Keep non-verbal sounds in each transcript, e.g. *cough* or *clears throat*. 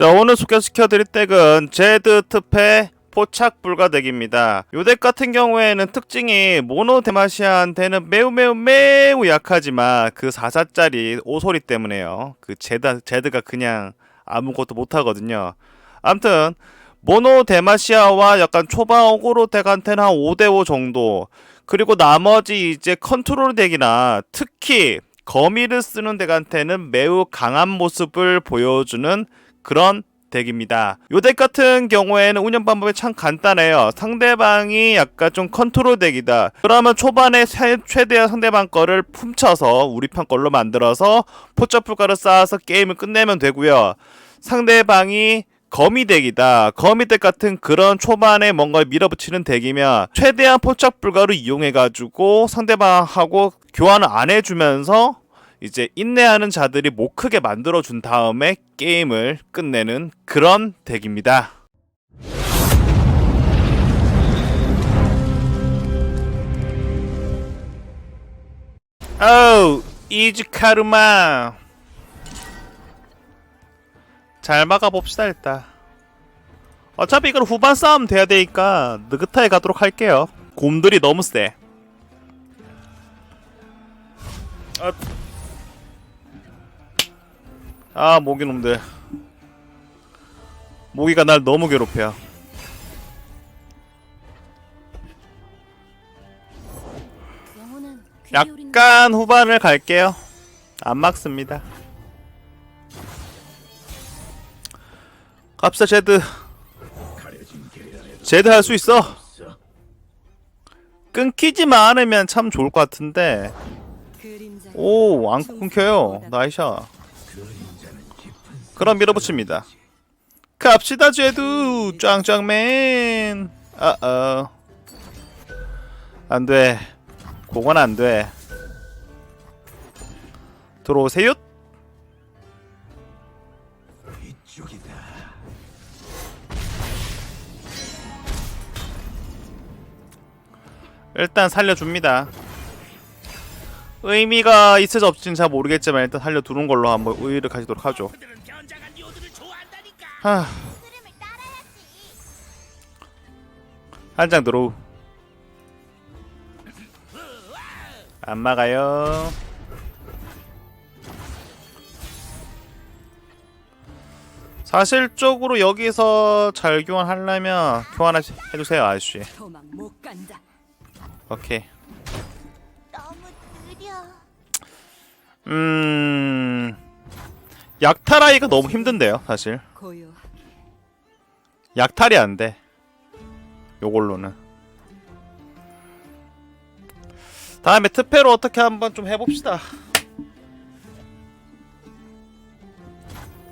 자, 오늘 소개시켜 드릴 덱은 제드 특패 포착 불가덱입니다. 요 덱 같은 경우에는 특징이 모노 데마시아한테는 매우 매우 매우 약하지만 그 4사짜리 오소리 때문에요. 그 제드, 제드가 그냥 아무것도 못하거든요. 암튼 모노 데마시아와 약간 초반 어그로 덱한테는 한 5대5 정도 그리고 나머지 이제 컨트롤 덱이나 특히 거미를 쓰는 덱한테는 매우 강한 모습을 보여주는 그런 덱입니다. 요 덱 같은 경우에는 운영 방법이 참 간단해요. 상대방이 약간 좀 컨트롤 덱이다. 그러면 초반에 세- 최대한 상대방 거를 훔쳐서 우리 편 걸로 만들어서 포착 불가를 쌓아서 게임을 끝내면 되고요. 상대방이 거미 덱이다. 거미 덱 같은 그런 초반에 뭔가 밀어붙이는 덱이면 최대한 포착 불가를 이용해가지고 상대방하고 교환을 안 해주면서 이제 인내하는 자들이 못 크게 만들어 준 다음에 게임을 끝내는 그런 덱입니다. 어우 이지 카르마. 잘 막아봅시다 일단. 어차피 이건 후반 싸움 돼야 되니까 느긋하게 가도록 할게요. 곰들이 너무 세. 아, 아 모기 놈들. 모기가 날 너무 괴롭혀. 약간 후반을 갈게요. 안 막습니다. 갑시다 제드. 제드 할 수 있어. 끊기지만 않으면 참 좋을 것 같은데. 오 안 끊겨요. 나이샤 그럼 밀어붙입니다. 갑시다 제드 짱짱맨. 아어. 안 돼. 그건 안 돼. 들어오세요. 일단 살려줍니다 의미가 있을지 없을지는 잘 모르겠지만 일단 살려두는 걸로 한번 의의를 가지도록 하죠. 하... 한장 들어오. 안 막아요. 사실적으로 여기서 잘 교환하려면 교환 해주세요 아저씨. 도망 못 간다. 오케이. 음... 약탈하기가 너무 힘든데요 사실. 약탈이 안돼. 요걸로는. 다음에 특패로 어떻게 한번 좀 해봅시다.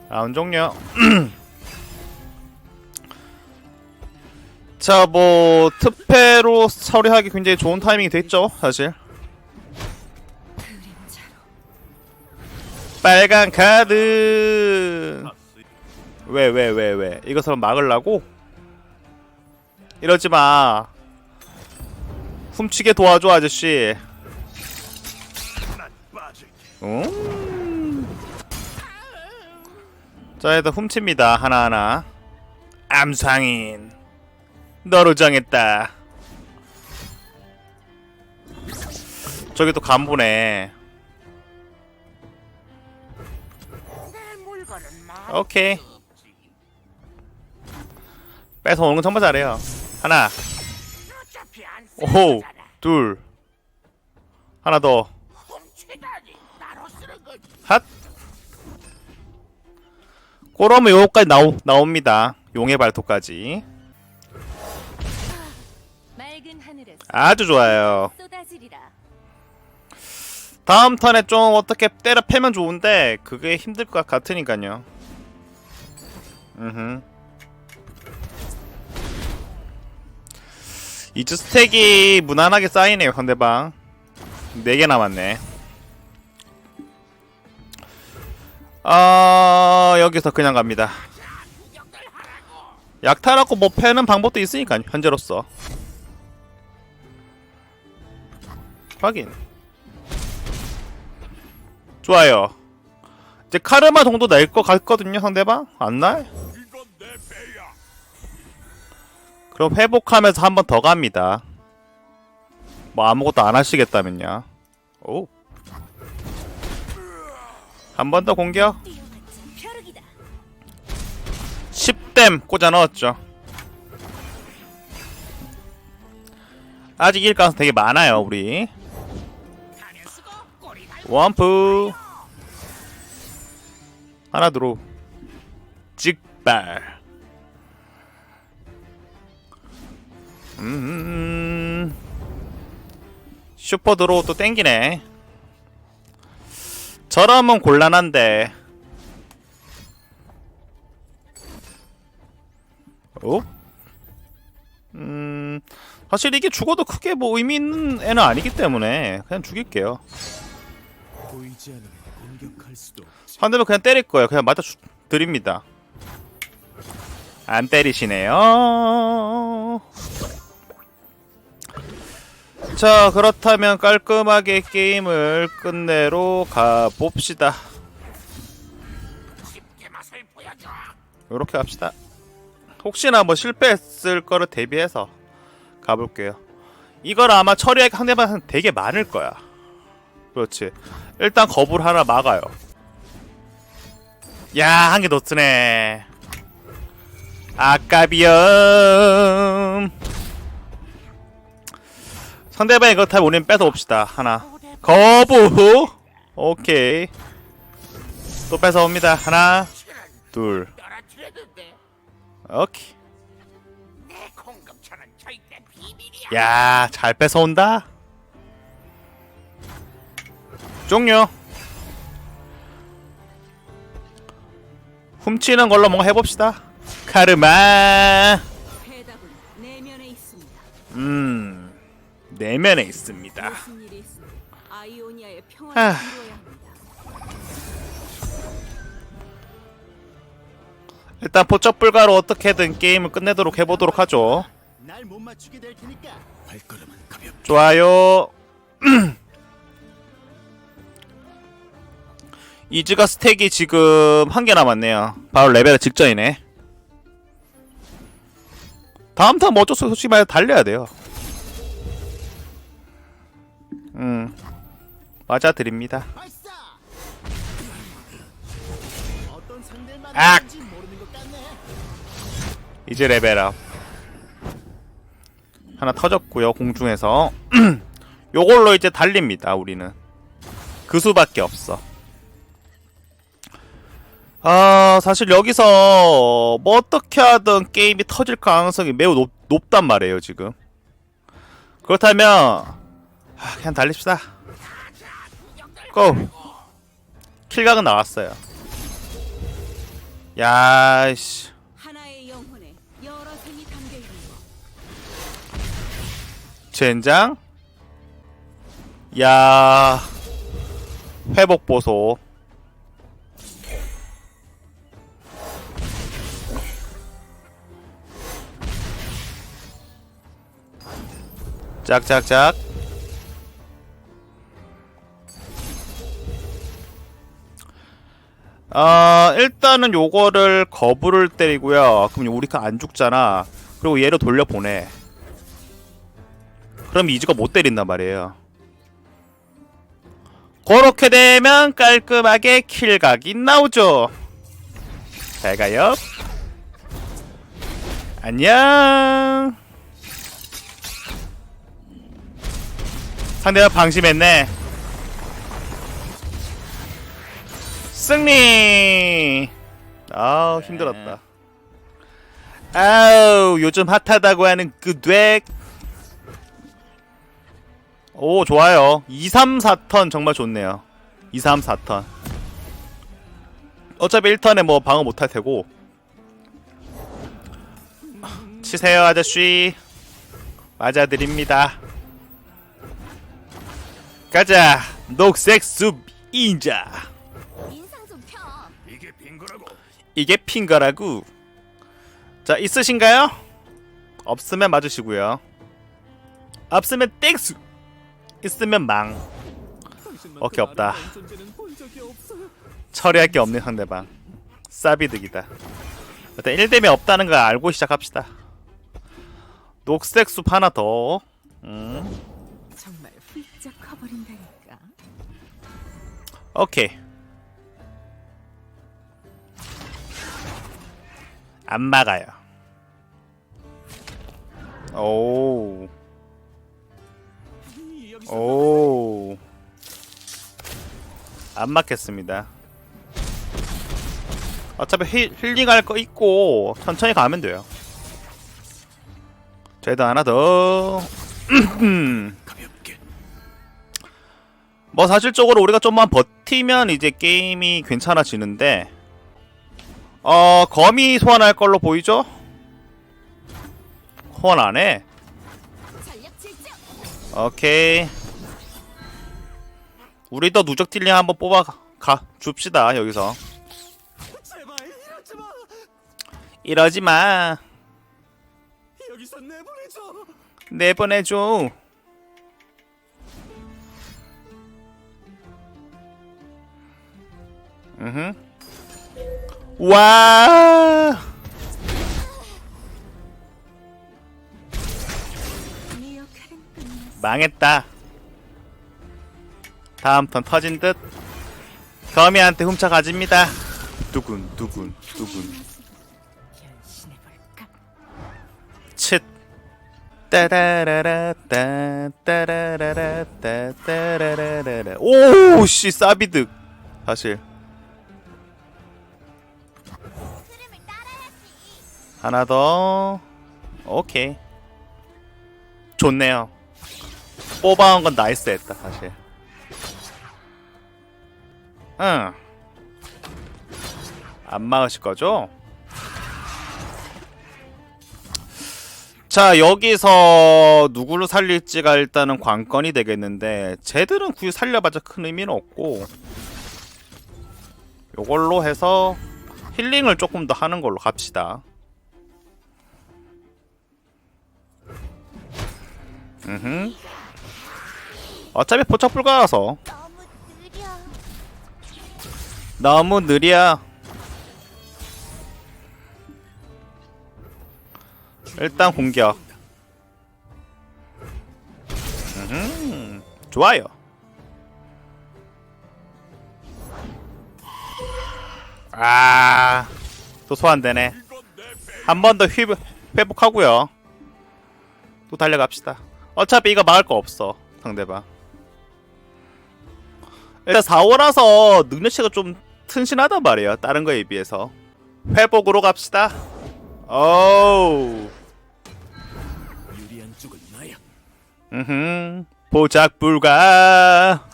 라운 종료 *clears throat* 자 뭐 특패로 처리하기 굉장히 좋은 타이밍이 됐죠 사실 빨간 카드. 왜 왜 왜 왜? 이것을 막으려고? 이러지 마. 훔치게 도와줘 아저씨. 음. 자 일단 훔칩니다. 하나하나. 암상인. 너로 정했다. 저기 또 간보네 오케이. 뺏어오는 건 정말 잘해요. 하나. 오호. 둘. 하나 더. 핫. 그러면 요거까지 나오, 나옵니다. 용의 발톱까지. 아주 좋아요. 다음 턴에 좀 어떻게 때려 패면 좋은데 그게 힘들 것 같으니까요 음흠. 이즈 스택이 무난하게 쌓이네요 상대방. 4개 남았네. 아 여기서 그냥 갑니다. 약탈하고 뭐 패는 방법도 있으니까요 현재로서. 확인. 좋아요. 이제 카르마 정도 낼 것 같거든요 상대방? 안 날? 그럼 회복하면서 한 번 더 갑니다. 뭐 아무것도 안 하시겠다면요. 오. 한 번 더 공격. 뛰어맞자 벼룩이다. 10댐 꽂아 넣었죠. 아직 이길 가능성 되게 많아요 우리. 원프. 하나 들어 찍발 음 슈퍼 드로우 또 땡기네 저러면 곤란한데 어? 음 사실 이게 죽어도 크게 뭐 의미 있는 애는 아니기 때문에 그냥 죽일게요 없지. 상대방 그냥 때릴 거예요. 그냥 맞아 주, 드립니다. 안 때리시네요. 자, 그렇다면 깔끔하게 게임을 끝내러 가 봅시다. 이렇게 합시다. 혹시나 뭐 실패했을 거를 대비해서 가볼게요. 이걸 아마 처리할 상대방 되게 많을 거야. 그렇지. 일단 거부를 하나 막아요. 야, 한 개 더 쓰네. 아까비엄. 상대방이 그렇다면 우리는 뺏어옵시다. 하나. 거부! 오케이. 또 뺏어옵니다. 하나, 둘. 오케이. 야, 잘 뺏어온다. 종료. 훔치는 걸로 뭔가 해봅시다. 카르마. 음, 내면에 있습니다. 합니다. 일단 포착불가로 어떻게든 게임을 끝내도록 해보도록 하죠. 좋아요. *clears throat* 이즈가 스택이 지금 한 개 남았네요. 바로 레벨 직전이네. 다음 턴뭐 어쩔 수 없이 솔직히 말해 달려야 돼요. 음. 맞아 드립니다. 악! 이제 레벨업. 하나 터졌고요 공중에서. *clears throat* 요걸로 이제 달립니다 우리는. 그 수밖에 없어. 아 사실 여기서 뭐 어떻게 하든 게임이 터질 가능성이 매우 높, 높단 말이에요 지금. 그렇다면 아, 그냥 달립시다. 고. 킬각은 나왔어요. 야씨. 하나의 영혼에 여러 생이 담겨 있는 것. 젠장 야 회복 보소 짝짝짝 아 일단은 요거를 거부를 때리고요 그럼 우리가 안 죽잖아 그리고 얘를 돌려보내 그럼 이즈가 못 때린단 말이에요. 그렇게 되면 깔끔하게 킬각이 나오죠. 잘 가요. 안녕. 상대가 방심했네. 승리. 아우 힘들었다. 아우 요즘 핫하다고 하는 그덱 오 좋아요. 2, 3, 4턴 정말 좋네요. 2, 3, 4턴. 어차피 1턴에 뭐 방어 못 할 테고. 치세요 아저씨. 맞아드립니다. 가자. 녹색 숲 인자 이게 핑거라고 자 있으신가요? 없으면 맞으시고요. 없으면 땡수. 있으면 망. 오케이 없다. 처리할 게 없는 상대방. 싸비득이다. 일단 1뎀이 없다는 걸 알고 시작합시다. 녹색 숲 하나 더. 음, 정말 훌쩍 커버린다니까. 오케이 안 막아요 오 오. 안 맞겠습니다. 어차피 힐, 힐링할 거 있고 천천히 가면 돼요. 쟤도 하나 더. *clears throat* 가볍게. 뭐 사실적으로 우리가 좀만 버티면 이제 게임이 괜찮아지는데 어 거미 소환할 걸로 보이죠? 소환 안 해. 오케이. 우리도 누적 딜링 한번 뽑아 가 줍시다 여기서. 이러지 마. 여기서 내보내줘. 내보내줘. 음. 와. 망했다. 다음 턴 터진 듯. 거미한테 훔쳐 가집니다. 두근 두근 두근. 칫. 따라라라 따 따라라라 따 따라라라라 오씨 싸비득 사실 하나 더. 오케이. 좋네요. 뽑아온 건 나이스 했다 사실. 응 안 막으실 거죠? 자 여기서 누구를 살릴지가 일단은 관건이 되겠는데 쟤들은 굳이 살려봤자 큰 의미는 없고 요걸로 해서 힐링을 조금 더 하는 걸로 갑시다 음흠. 어차피 포착 불가라서 너무 느려. 일단 공격 음흠. 좋아요 아 또 소환되네 한 번 더 회복하고요 또 달려갑시다 어차피 이거 막을 거 없어 상대방. 일단 4호라서 능력치가 좀 튼신하단 말이에요 다른 거에 비해서. 회복으로 갑시다. 나야. 음흠. 보작 불가.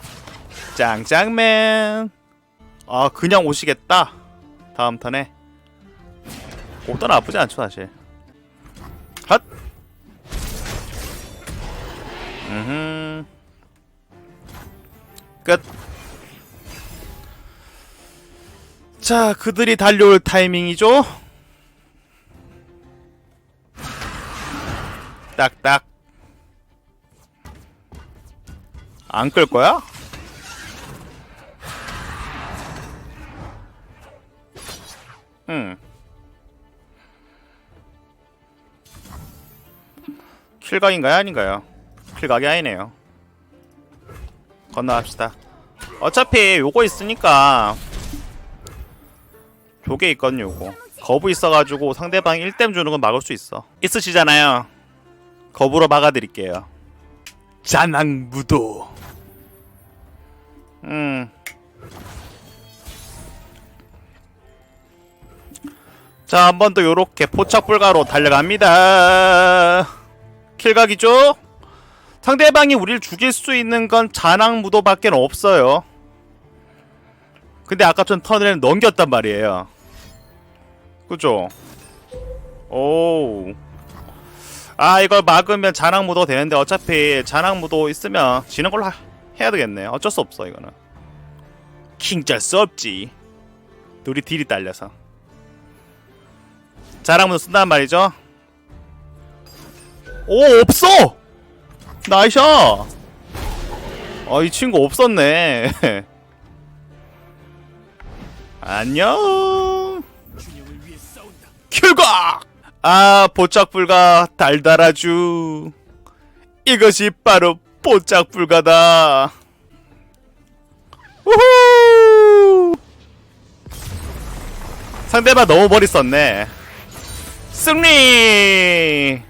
짱짱맨. 아 그냥 오시겠다. 다음 턴에. 오도 나쁘지 않죠 사실 음흠 끝 자, 그들이 달려올 타이밍이죠. 딱딱. 안 끌 거야? 응. 킬각인가요? 아닌가요? 킬각이 아니네요. 건너갑시다. 어차피 요거 있으니까 조개 있거든요 요거 거부 있어가지고 상대방이 1댐 주는 건 막을 수 있어 있으시잖아요 거부로 막아드릴게요 잔악무도 음. 자, 한 번 더 요렇게 포착 불가로 달려갑니다. 킬각이죠? 상대방이 우리를 죽일 수 있는 건 잔악무도밖에 없어요. 근데 아까 전 턴을 넘겼단 말이에요. 그죠? 오. 아, 이걸 막으면 잔악무도 되는데 어차피 잔악무도 있으면 지는 걸로 하- 해야 되겠네. 어쩔 수 없어, 이거는. 킹짤 수 없지. 둘이 딜이 딸려서. 잔악무도 쓴단 말이죠. 오, 없어! 나이샤! 아, 이 친구 없었네. *laughs* 안녕. 결과 아 보짝 불가 달달아주 이것이 바로 보짝 불가다. 우후! 상대방 너무 머리 썼네. 승리!